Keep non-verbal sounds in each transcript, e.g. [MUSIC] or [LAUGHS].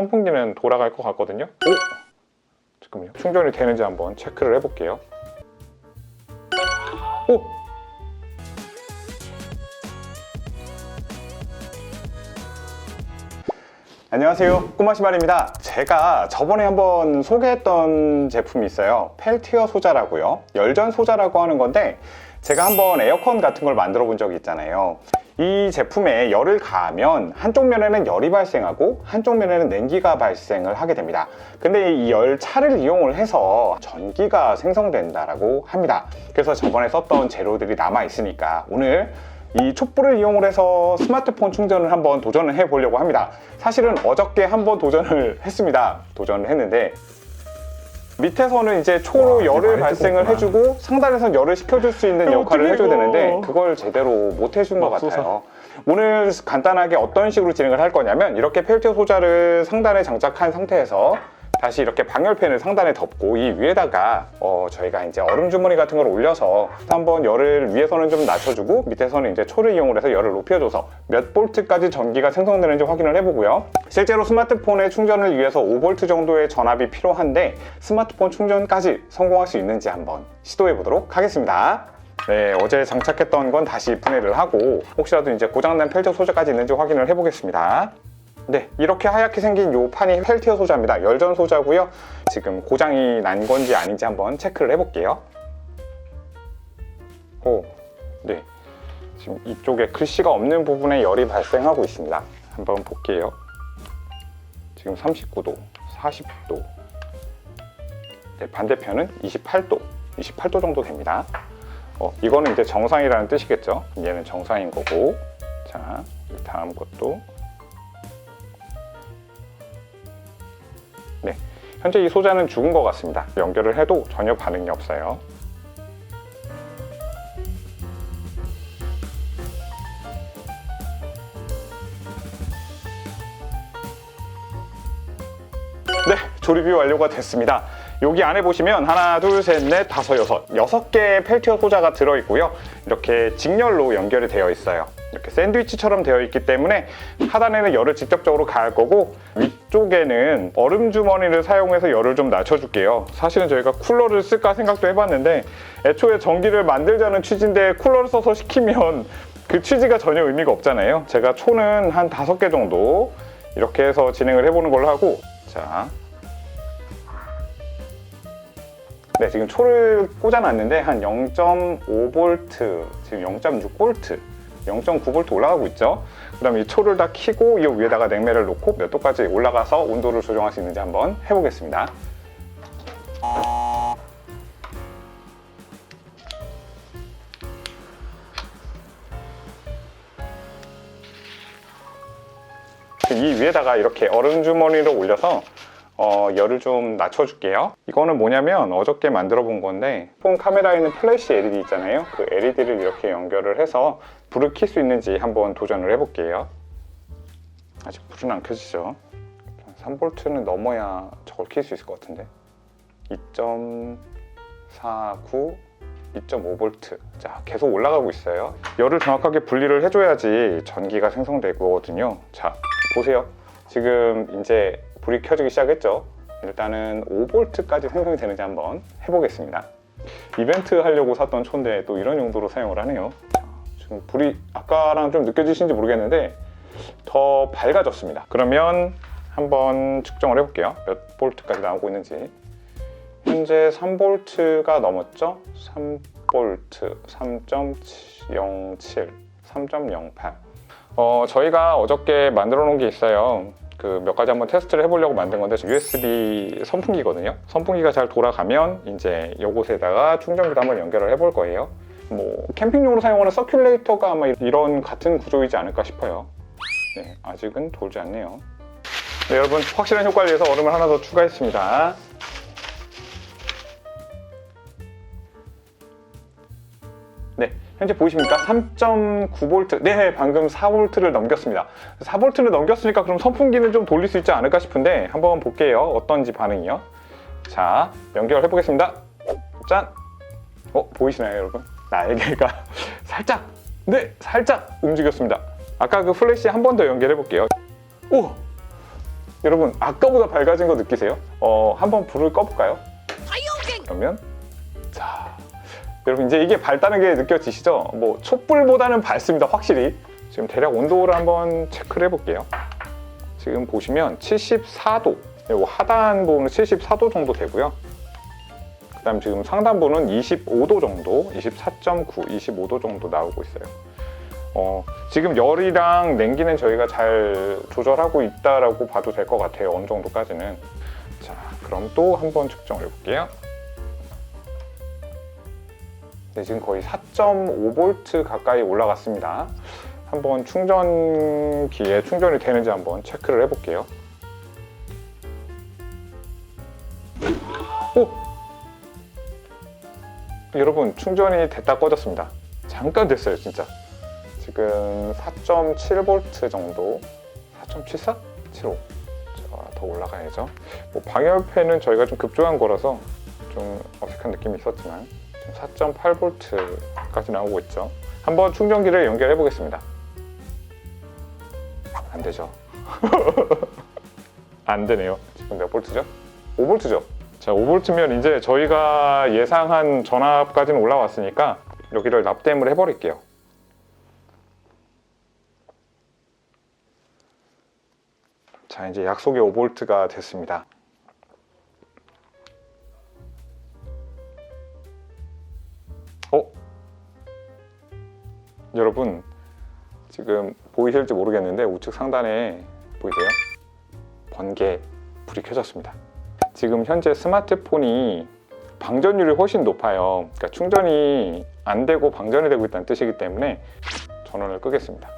선풍기는 돌아갈 것 같거든요. 오! 잠깐만요. 충전이 되는지 한번 체크를 해볼게요. 오! 안녕하세요. 꼬마시발입니다. 제가 저번에 한번 소개했던 제품이 있어요. 펠티어 소자라고요. 열전 소자라고 하는 건데 제가 한번 에어컨 같은 걸 만들어 본 적이 있잖아요. 이 제품에 열을 가하면 한쪽 면에는 열이 발생하고 한쪽 면에는 냉기가 발생을 하게 됩니다. 근데 이 열차를 이용을 해서 전기가 생성된다라고 합니다. 그래서 저번에 썼던 재료들이 남아 있으니까 오늘 이 촛불을 이용을 해서 스마트폰 충전을 한번 도전을 해 보려고 합니다. 사실은 어저께 한번 도전을 했습니다. 도전을 했는데 밑에서는 이제 초로 와, 열을 발생을 뜨겁구나. 해주고 상단에서 열을 식혀줄 수 있는 야, 역할을 해줘야. 되는데 그걸 제대로 못 해준 것 맙소사. 같아요. 오늘 간단하게 어떤 식으로 진행을 할 거냐면 이렇게 펠티어 소자를 상단에 장착한 상태에서 다시 이렇게 방열팬을 상단에 덮고 이 위에다가 어, 저희가 이제 얼음 주머니 같은 걸 올려서 한번 열을 위에서는 좀 낮춰주고 밑에서는 이제 초를 이용을 해서 열을 높여줘서 몇 볼트까지 전기가 생성되는지 확인을 해보고요. 실제로 스마트폰의 충전을 위해서 5볼트 정도의 전압이 필요한데 스마트폰 충전까지 성공할 수 있는지 한번 시도해 보도록 하겠습니다. 네, 어제 장착했던 건 다시 분해를 하고 혹시라도 이제 고장난 펠티어 소자까지 있는지 확인을 해보겠습니다. 네, 이렇게 하얗게 생긴 이 판이 펠티어 소자입니다. 열전 소자고요. 지금 고장이 난 건지 아닌지 한번 체크를 해볼게요. 오, 네. 지금 이쪽에 글씨가 없는 부분에 열이 발생하고 있습니다. 한번 볼게요. 지금 39도, 40도. 네, 반대편은 28도, 28도 정도 됩니다. 어, 이거는 이제 정상이라는 뜻이겠죠. 얘는 정상인 거고. 자, 이 다음 것도 현재 이 소자는 죽은 것 같습니다. 연결을 해도 전혀 반응이 없어요. 네, 조립이 완료가 됐습니다. 여기 안에 보시면 하나, 둘, 셋, 넷, 다섯, 여섯, 여섯 개의 펠티어 소자가 들어있고요. 이렇게 직렬로 연결이 되어 있어요. 이렇게 샌드위치처럼 되어 있기 때문에 하단에는 열을 직접적으로 가할 거고 위 쪽에는 얼음 주머니를 사용해서 열을 좀 낮춰줄게요. 사실은 저희가 쿨러를 쓸까 생각도 해봤는데 애초에 전기를 만들자는 취지인데 쿨러를 써서 식히면 그 취지가 전혀 의미가 없잖아요. 제가 초는 한 다섯 개 정도 이렇게 해서 진행을 해보는 걸로 하고 자. 네, 지금 초를 꽂아놨는데 한 0.5V, 지금 0.6V, 0.9V 올라가고 있죠. 그다음 이 초를 다 켜고 이 위에다가 냉매를 놓고 몇 도까지 올라가서 온도를 조정할 수 있는지 한번 해보겠습니다. 이 위에다가 이렇게 얼음 주머니를 올려서 어, 열을 좀 낮춰줄게요. 이거는 뭐냐면 어저께 만들어 본 건데 폰 카메라에 있는 플래시 LED 있잖아요. 그 LED를 이렇게 연결을 해서 불을 켤 수 있는지 한번 도전을 해볼게요. 아직 불은 안 켜지죠. 3V는 넘어야 저걸 켤 수 있을 것 같은데. 2.49, 2.5V. 자, 계속 올라가고 있어요. 열을 정확하게 분리를 해줘야지 전기가 생성되거든요. 자, 보세요. 지금 이제 불이 켜지기 시작했죠. 일단은 5V까지 생성이 되는지 한번 해보겠습니다. 이벤트 하려고 샀던 초인데 또 이런 용도로 사용을 하네요. 자, 지금 불이 아까랑 좀 느껴지시는지 모르겠는데 더 밝아졌습니다. 그러면 한번 측정을 해볼게요. 몇 볼트까지 나오고 있는지. 현재 3볼트가 넘었죠? 3볼트, 3.07, 3.08. 어, 저희가 어저께 만들어 놓은 게 있어요. 그 몇 가지 한번 테스트를 해보려고 만든 건데 USB 선풍기거든요. 선풍기가 잘 돌아가면 이제 이곳에다가 충전기도 한번 연결을 해볼 거예요. 뭐 캠핑용으로 사용하는 서큘레이터가 아마 이런 같은 구조이지 않을까 싶어요. 네, 아직은 돌지 않네요. 네, 여러분 확실한 효과를 위해서 얼음을 하나 더 추가했습니다. 네, 현재 보이십니까? 3.9V. 네, 방금 4V를 넘겼습니다. 4V를 넘겼으니까 그럼 선풍기는 좀 돌릴 수 있지 않을까 싶은데 한번 볼게요. 어떤지 반응이요. 자, 연결해 보겠습니다. 짠! 어, 보이시나요, 여러분? 날개가 [LAUGHS] 살짝, 네, 살짝 움직였습니다. 아까 그 플래시 한 번 더 연결해 볼게요. 오! 여러분 아까보다 밝아진 거 느끼세요? 어, 한번 불을 꺼볼까요? 그러면 자 여러분 이제 이게 밝다는 게 느껴지시죠? 뭐 촛불보다는 밝습니다 확실히. 지금 대략 온도를 한번 체크를 해볼게요. 지금 보시면 74도 그리고 하단 부분은 74도 정도 되고요. 그 다음 지금 상단부는 25도 정도 24.9, 25도 정도 나오고 있어요. 어, 지금 열이랑 냉기는 저희가 잘 조절하고 있다라고 봐도 될 것 같아요 어느 정도까지는. 자 그럼 또 한번 측정을 해볼게요 네, 지금 거의 4.5V 가까이 올라갔습니다. 한번 충전기에 충전이 되는지 한번 체크를 해볼게요. 오! 여러분 충전이 됐다 꺼졌습니다. 잠깐 됐어요, 진짜. 지금 4.7V 정도, 4.74? 75. 자, 더 올라가야죠. 뭐 방열팬은 저희가 좀 급조한 거라서 좀 어색한 느낌이 있었지만 4.8V까지 나오고 있죠. 한번 충전기를 연결해 보겠습니다. 안 되죠. [LAUGHS] 안 되네요. 지금 몇 볼트죠? 5볼트죠. 자, 5볼트면 이제 저희가 예상한 전압까지는 올라왔으니까 여기를 납땜을 해버릴게요. 자, 이제 약속의 5볼트가 됐습니다. 여러분 지금 보이실지 모르겠는데 우측 상단에 보이세요? 번개 불이 켜졌습니다. 지금 현재 스마트폰이 방전율이 훨씬 높아요. 그러니까 충전이 안 되고 방전이 되고 있다는 뜻이기 때문에 전원을 끄겠습니다.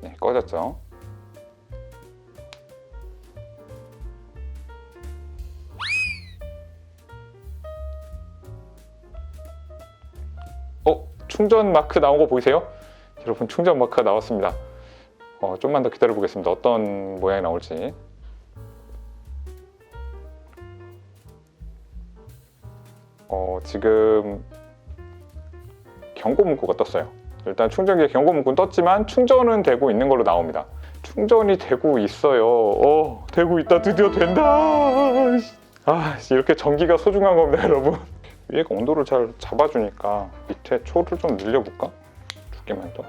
네, 꺼졌죠. 충전 마크 나온 거 보이세요? 여러분 충전 마크가 나왔습니다. 어, 좀만 더 기다려 보겠습니다. 어떤 모양이 나올지. 어, 지금 경고 문구가 떴어요. 일단 충전기에 경고 문구는 떴지만 충전은 되고 있는 걸로 나옵니다. 충전이 되고 있어요. 어, 되고 있다. 드디어 된다. 아, 이렇게 전기가 소중한 겁니다, 여러분. 위에가 온도를 잘 잡아주니까 밑에 초를 좀 늘려볼까? 두 개만 더.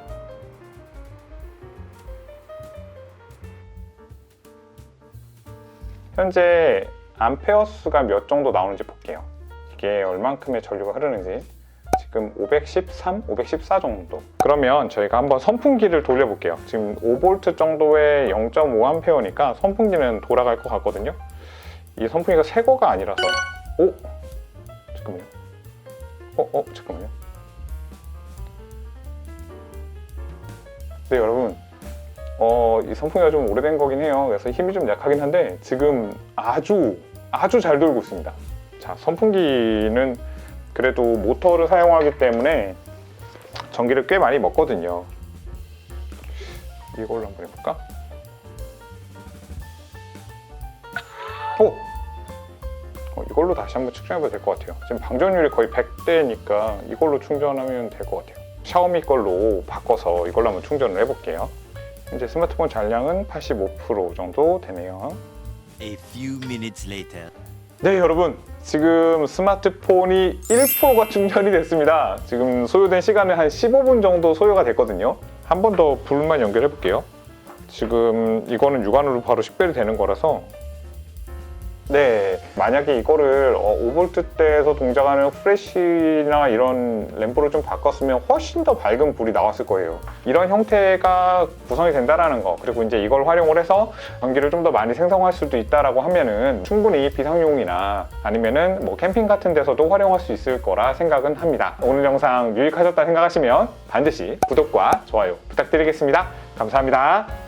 현재 암페어 수가 몇 정도 나오는지 볼게요. 이게 얼만큼의 전류가 흐르는지 지금 513, 514 정도. 그러면 저희가 한번 선풍기를 돌려볼게요. 지금 5V 정도의 0.5A니까 선풍기는 돌아갈 것 같거든요. 이 선풍기가 새 거가 아니라서 오 잠깐만요. 어, 어, 잠깐만요. 네, 여러분. 어, 이 선풍기가 좀 오래된 거긴 해요. 그래서 힘이 좀 약하긴 한데 지금 아주 아주 잘 돌고 있습니다. 자, 선풍기는 그래도 모터를 사용하기 때문에 전기를 꽤 많이 먹거든요. 이걸로 한번 해볼까? 오! 어, 이걸로 다시 한번 측정해봐도 될 것 같아요. 지금 방전율이 거의 100대니까 이걸로 충전하면 될 것 같아요. 샤오미 걸로 바꿔서 이걸로 한번 충전을 해볼게요. 현재 스마트폰 잔량은 85% 정도 되네요. A few minutes later. 네, 여러분. 지금 스마트폰이 1%가 충전이 됐습니다. 지금 소요된 시간은 한 15분 정도 소요가 됐거든요. 한 번 더 불만 연결해 볼게요. 지금 이거는 육안으로 바로 식별이 되는 거라서 네, 만약에 이거를 어, 5V대에서 동작하는 프레쉬나 이런 램프를 좀 바꿨으면 훨씬 더 밝은 불이 나왔을 거예요. 이런 형태가 구성이 된다라는 거, 그리고 이제 이걸 활용을 해서 전기를 좀 더 많이 생성할 수도 있다라고 하면은 충분히 비상용이나 아니면은 뭐 캠핑 같은 데서도 활용할 수 있을 거라 생각은 합니다. 오늘 영상 유익하셨다 생각하시면 반드시 구독과 좋아요 부탁드리겠습니다. 감사합니다.